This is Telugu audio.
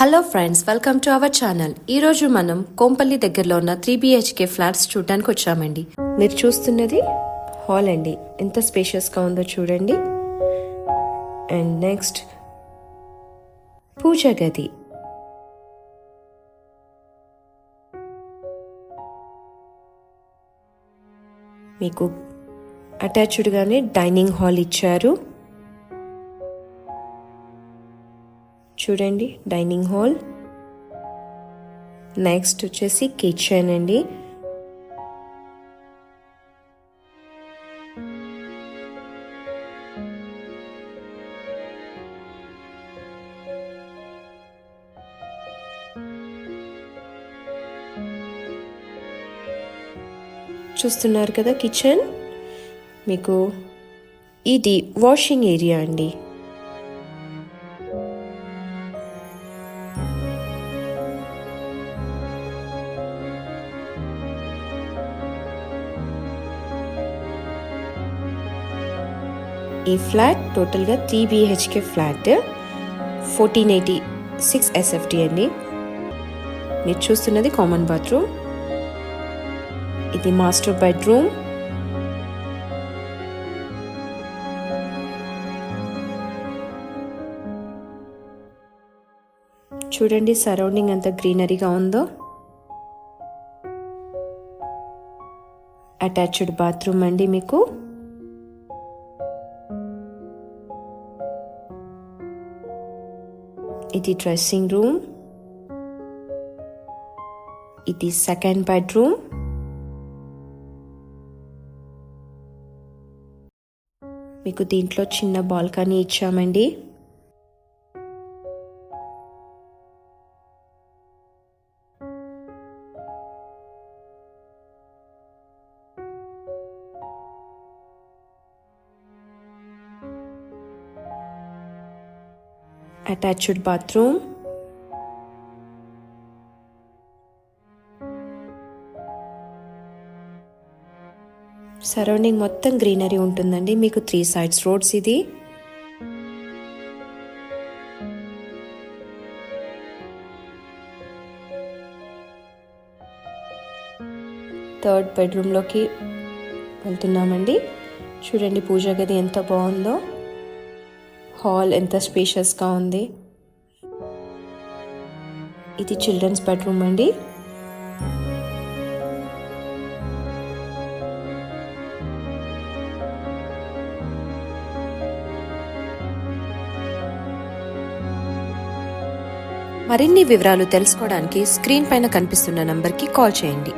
Hello friends welcome to our channel ఈరోజు మనం కోంపల్లి దగ్గరలో ఉన్న త్రీ బిహెచ్కే ఫ్లాట్స్ చూడడానికి వచ్చామండి. మీరు చూస్తున్నది హాల్ అండి. ఎంత స్పేషియస్గా ఉందో చూడండి. అండ్ నెక్స్ట్ పూజ గది. మీకు అటాచ్డ్గానే డైనింగ్ హాల్ ఇచ్చారు. చూడండి డైనింగ్ హాల్. నెక్స్ట్ వచ్చేసి కిచెన్ అండి. చూస్తున్నారు కదా కిచెన్ మీకు ఇది వాషింగ్ ఏరియా అండి. ఈ ఫ్లాట్ టోటల్గా three BHK flat fourteen eighty six SFT అండి. మీరు చూస్తున్నది కామన్ బాత్రూమ్. ఇది మాస్టర్ బెడ్రూమ్. చూడండి సరౌండింగ్ అంత గ్రీనరీగా ఉందో. అటాచ్డ్ బాత్రూమ్ అండి మీకు. ఇది డ్రెస్సింగ్ రూమ్ ఇది సెకండ్ బెడ్రూమ్ మీకు దీంట్లో చిన్న బాల్కనీ ఇచ్చామండి. అటాచ్డ్ బాత్రూమ్ సరౌండింగ్ మొత్తం గ్రీనరీ ఉంటుందండి. మీకు త్రీ సైడ్స్ రోడ్స్ ఇది. థర్డ్ బెడ్రూమ్లోకి వెళ్తున్నామండి. చూడండి పూజ గది ఎంత బాగుందో. హాల్ ఎంత స్పేషియస్గా ఉంది? ఇది చిల్డ్రన్స్ బెడ్రూమ్ అండి. మరిన్ని వివరాలు తెలుసుకోవడానికి స్క్రీన్ పైన కనిపిస్తున్న నంబర్కి కాల్ చేయండి.